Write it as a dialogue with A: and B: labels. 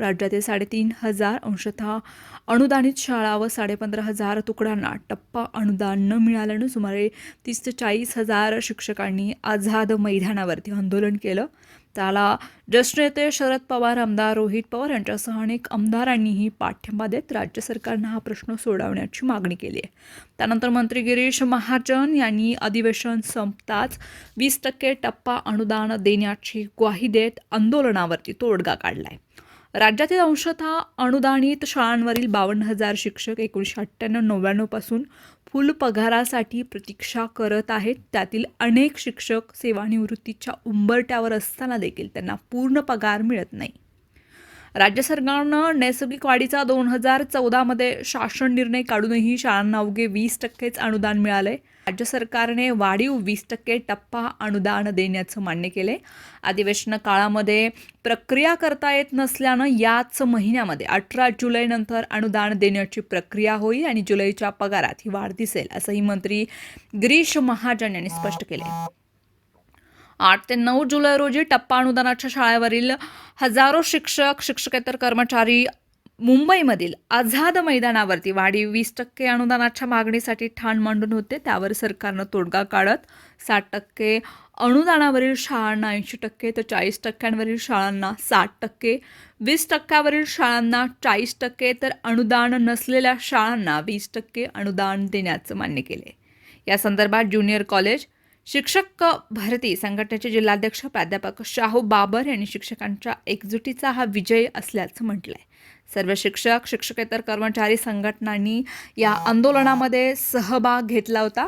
A: राज्यातील साडेतीन हजार अंशतः अनुदानित शाळा व साडेपंधरा हजार तुकड्यांना टप्पा अनुदान न मिळाल्यानं सुमारे तीस ते चाळीस हजार शिक्षकांनी आझाद मैदानावरती आंदोलन केलं. त्याला ज्येष्ठ नेते शरद पवार आमदार रोहित पवार यांच्यासह अनेक आमदारांनीही पाठिंबा देत राज्य सरकारनं हा प्रश्न सोडवण्याची मागणी केली आहे. त्यानंतर मंत्री गिरीश महाजन यांनी अधिवेशन संपताच वीस टक्के टप्पा अनुदान देण्याची ग्वाही देत आंदोलनावरती तोडगा काढला आहे राज्यातील अंशतः अनुदानित शाळांवरील बावन्न हजार शिक्षक एकोणीसशे अठ्ठ्याण्णव नव्याण्णवपासून फुल पगारासाठी प्रतीक्षा करत आहेत. त्यातील अनेक शिक्षक सेवानिवृत्तीच्या उंबरट्यावर असताना देखील त्यांना पूर्ण पगार मिळत नाही. राज्य सरकारनं नैसर्गिक वाढीचा दोन हजार चौदामध्ये शासन निर्णय काढूनही शाळांना अवघे वीस टक्केच अनुदान मिळालंय. राज्य सरकारने वाढीव वीस टक्के टप्पा अनुदान देण्याचं मान्य केले अधिवेशन काळामध्ये प्रक्रिया करता येत नसल्यानं याच महिन्यामध्ये अठरा जुलैनंतर अनुदान देण्याची प्रक्रिया होईल आणि जुलैच्या पगारात ही वाढ दिसेल असंही मंत्री गिरीश महाजन यांनी स्पष्ट केले आठ ते नऊ जुलै रोजी टप्पा अनुदानाच्या शाळेवरील हजारो शिक्षक शिक्षकेतर कर्मचारी मुंबईमधील आझाद मैदानावरती वाढीव वीस टक्के अनुदानाच्या मागणीसाठी ठाण मांडून होते. त्यावर सरकारनं तोडगा काढत साठ टक्के अनुदानावरील शाळांना ऐंशी टक्के तर चाळीस टक्क्यांवरील शाळांना साठ टक्के वीस टक्क्यावरील शाळांना चाळीस टक्के तर अनुदान नसलेल्या शाळांना वीस टक्के अनुदान देण्याचं मान्य केले या संदर्भात ज्युनियर कॉलेज शिक्षक भारती संघटनेचे जिल्हाध्यक्ष प्राध्यापक शाहू बाबर यांनी शिक्षकांच्या एकजुटीचा हा विजय असल्याचं म्हटलं आहे सर्व शिक्षक शिक्षकेतर कर्मचारी संघटनांनी या आंदोलनामध्ये सहभाग घेतला होता.